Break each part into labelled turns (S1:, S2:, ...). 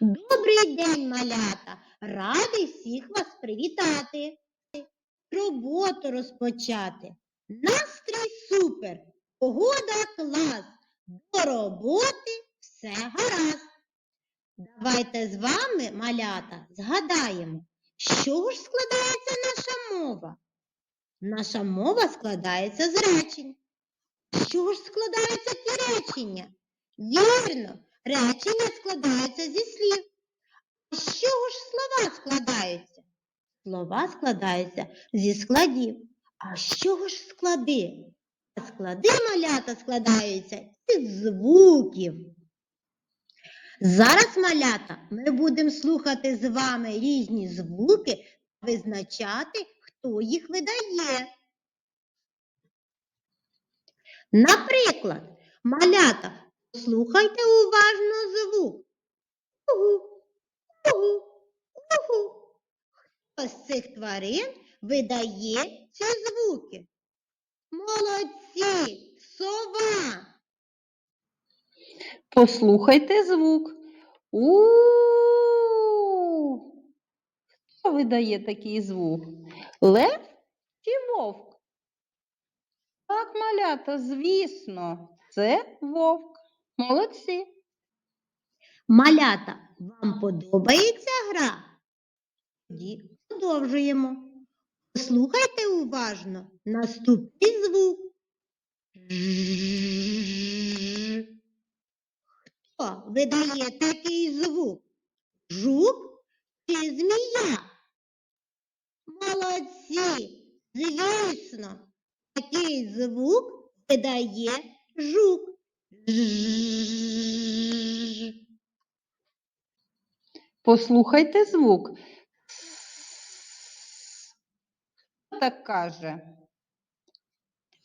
S1: Добрий день, малята! Радий всіх вас привітати. Роботу розпочати. Настрій супер, погода клас. До роботи все гаразд. Давайте з вами, малята, згадаємо, з чого ж складається наша мова? Наша мова складається з речень. З чого ж складаються ці речення? Вірно, речення складаються зі слів. А з чого ж слова складаються? Слова складаються зі складів. А з чого ж склади? Склади малята складаються із звуків. Зараз, малята, ми будемо слухати з вами різні звуки, визначати, хто їх видає. Наприклад, малята, слухайте уважно звук. Угу, угу, угу. Хто з цих тварин видає ці звуки? Молодці! Сова!
S2: Послухайте звук. у Хто видає такий звук? Лев чи вовк? Так, малята, звісно, це вовк. Молодці.
S1: Малята, вам подобається гра? Тоді продовжуємо. Послухайте уважно наступний звук. Хто видає такий звук? Жук чи змія? Молодці! Звісно, такий звук видає жук.
S2: Послухайте звук. Так каже?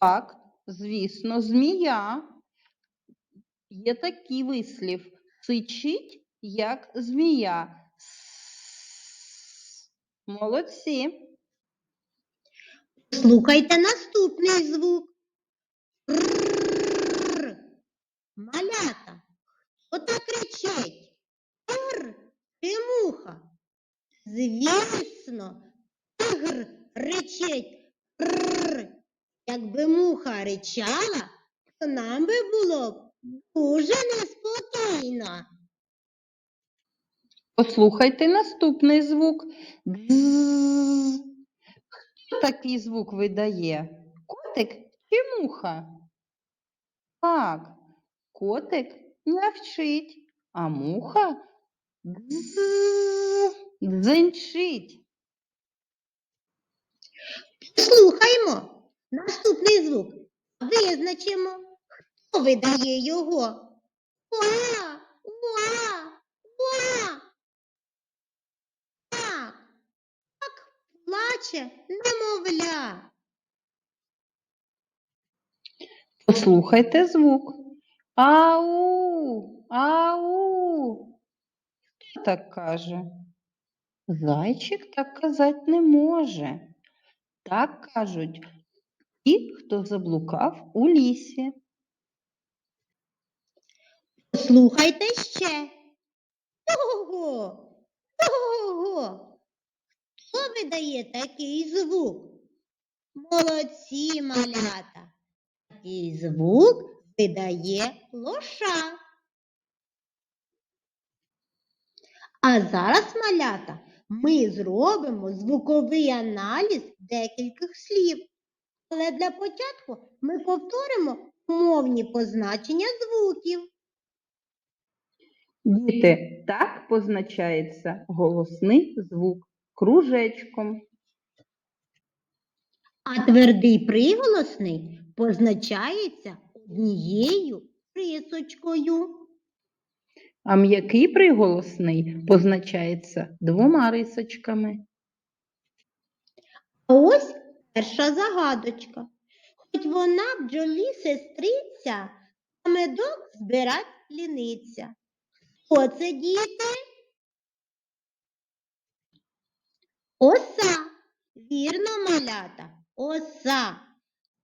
S2: Так, звісно, змія. Є такий вислів. Сичить, як змія. Молодці.
S1: Слухайте наступний звук. Малята. Хто так кричить? Р. Чи муха? Звісно, тигр ричить. Р. Якби муха ричала, то нам би було дуже неспокійно.
S2: Послухайте наступний звук. Хто такий звук видає? Котик чи муха? Так, котик нявчить, а муха дзенчить.
S1: Слухаймо. Наступний звук. Визначимо, хто видає його. Уа! Так плаче немовля.
S2: Послухайте звук. Ау, ау. Хто так каже? Зайчик так казати не може. Так кажуть ті, хто заблукав у лісі.
S1: Слухайте ще. Ого! Ого! Хто видає такий звук? Молодці малята. Такий звук видає лоша. А зараз, малята, ми зробимо звуковий аналіз декількох слів. Але для початку ми повторимо мовні позначення звуків.
S2: Діти, так позначається голосний звук кружечком.
S1: А твердий приголосний позначається однією рисочкою.
S2: А м'який приголосний позначається двома рисочками.
S1: А ось перша загадочка. Хоч вона бджолі сестриця, а медок збирать ліниця. Хто це діти? Оса. Вірно, малята. Оса.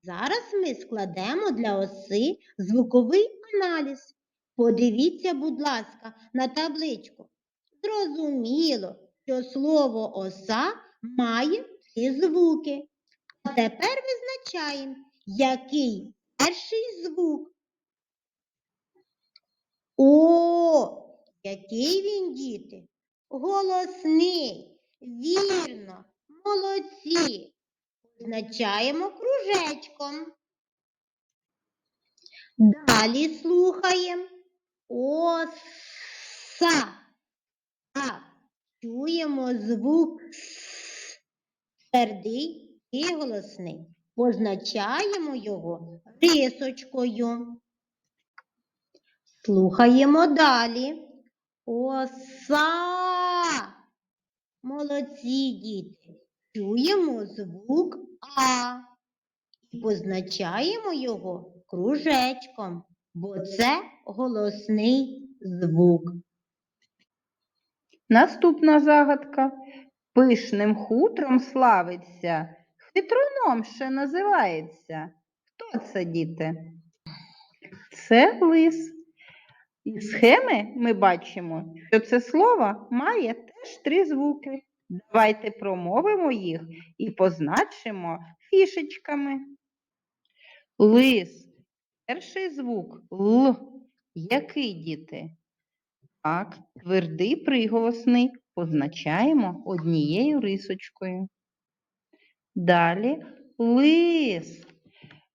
S1: Зараз ми складемо для оси звуковий аналіз. Подивіться, будь ласка, на табличку. Зрозуміло, що слово оса має три звуки. А тепер визначаємо, який перший звук. О, який він, діти? Голосний. Вірно, молодці. Позначаємо кружечком. Далі слухаємо. Оса. Так, чуємо звук С. Твердий і голосний. Позначаємо його рисочкою. Слухаємо далі. Оса. Молодці діти. Чуємо звук А і позначаємо його кружечком, бо це голосний звук.
S2: Наступна загадка. Пишним хутром славиться, хитроном ще називається. Хто це, діти? Це лис. Із схеми ми бачимо, що це слово має теж три звуки. Давайте промовимо їх і позначимо фішечками. Лис. Перший звук Л. Який діти? Так, твердий приголосний позначаємо однією рисочкою. Далі лис.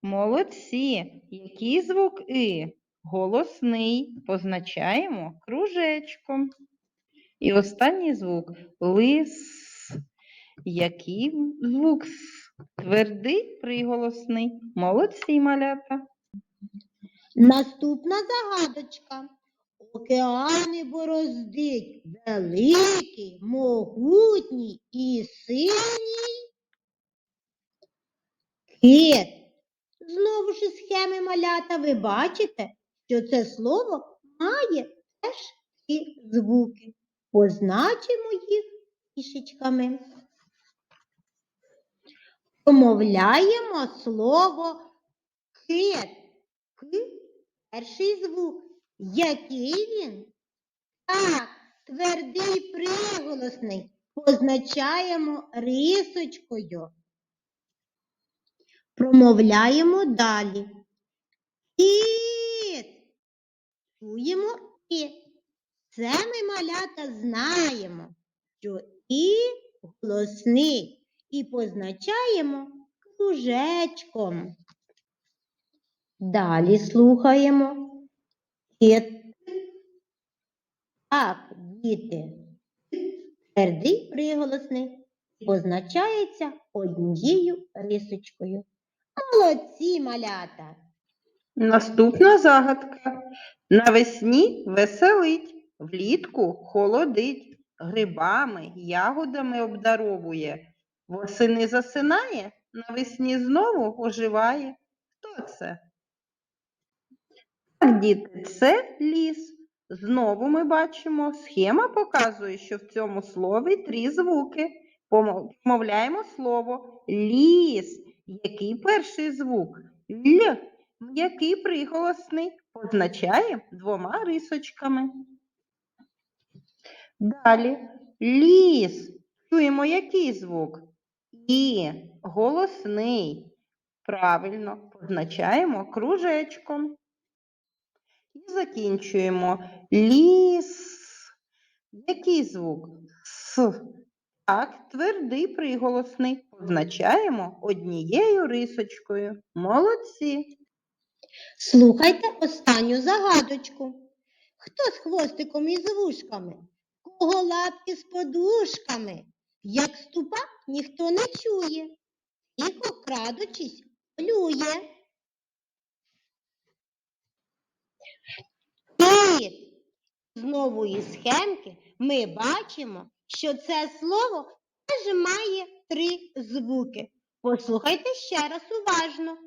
S2: Молодці. Який звук И? Голосний. Позначаємо кружечком. І останній звук лис. Який звук Твердий приголосний. Молодці малята.
S1: Наступна загадочка. Океани бороздить великий, могутній і синій кит. Знову ж із схеми малята ви бачите, що це слово має теж ці звуки. Позначимо їх фішечками. Промовляємо слово кит. К перший звук. Який він? Так, твердий приголосний. Позначаємо рисочкою. Промовляємо далі. Кіт. Чуємо і. Це ми малята знаємо, що і голосний і позначаємо кружечком. Далі слухаємо. Так, діти. Твердий приголосний позначається однією рисочкою. Молодці малята!
S2: Наступна загадка. Навесні веселить, влітку холодить, грибами, ягодами обдаровує. Восени засинає, навесні знову оживає. Хто це? Так, діти, це ліс. Знову ми бачимо, схема показує, що в цьому слові три звуки. Помовляємо слово ліс. Який перший звук? Л. М'який приголосний позначає двома рисочками. Далі ліс. Чуємо який звук? І голосний. Правильно, позначаємо кружечком. І закінчуємо. Ліс. Який звук? С. Так, твердий приголосний. Позначаємо однією рисочкою. Молодці.
S1: Слухайте останню загадочку. Хто з хвостиком і з вушками? Лапки з подушками? Як ступа ніхто не чує. Тихо, крадучись, плює. Кіт. Знову із схемки ми бачимо, що це слово теж має три звуки. Послухайте ще раз уважно.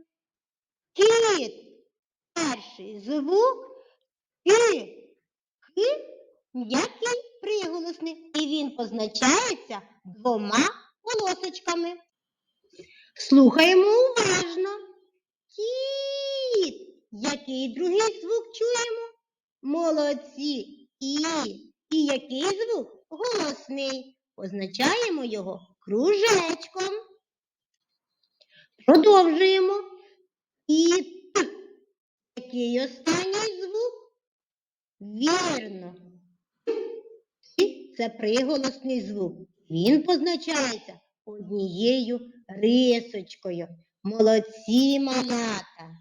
S1: Кіт. Перший звук Ки. Ки м'який приголосний. І він позначається двома полосочками. Слухаємо уважно. Кіт. Який другий звук чуємо? Молодці. І. І який звук? Голосний. Позначаємо його кружечком. Продовжуємо. І. Який останній звук? Вірно. Це приголосний звук. Він позначається однією рисочкою. Молодці малята.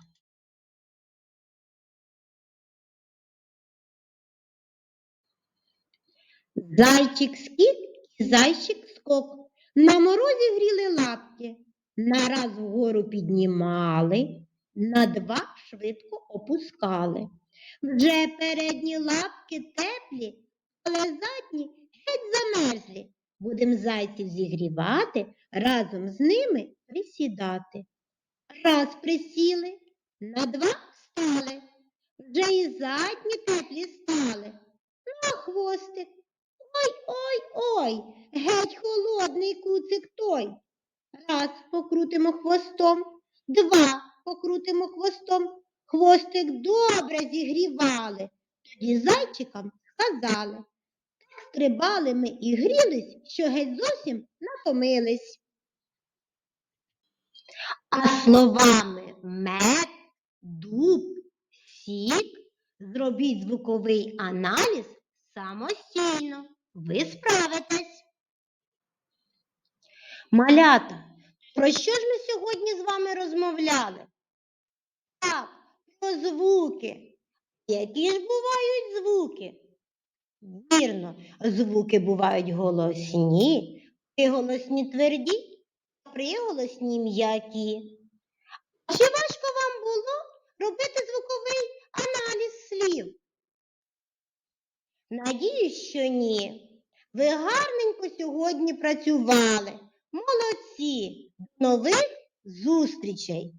S1: Зайчик скік і зайчик скок. На морозі гріли лапки. Нараз вгору піднімали, на два швидко опускали. Вже передні лапки теплі, але задні геть замерзлі. Будем зайців зігрівати, разом з ними присідати. Раз присіли, на два встали. Вже і задні теплі стали. На хвостик. Ой, ой, ой, геть холодний куцик той. Раз покрутимо хвостом, два покрутимо хвостом. Хвостик добре зігрівали. Тоді зайчикам сказали. Стрибали ми і грілись, що геть зовсім натомились. А словами мед, дуб, сік зробіть звуковий аналіз самостійно. Ви справитесь. Малята, про що ж ми сьогодні з вами розмовляли? Так, про звуки. Які ж бувають звуки? Вірно, звуки бувають голосні, приголосні тверді, а приголосні м'які. Чи важко вам було робити звуковий аналіз слів? Надіюсь, що ні. Ви гарненько сьогодні працювали. Молодці! Нових зустрічей!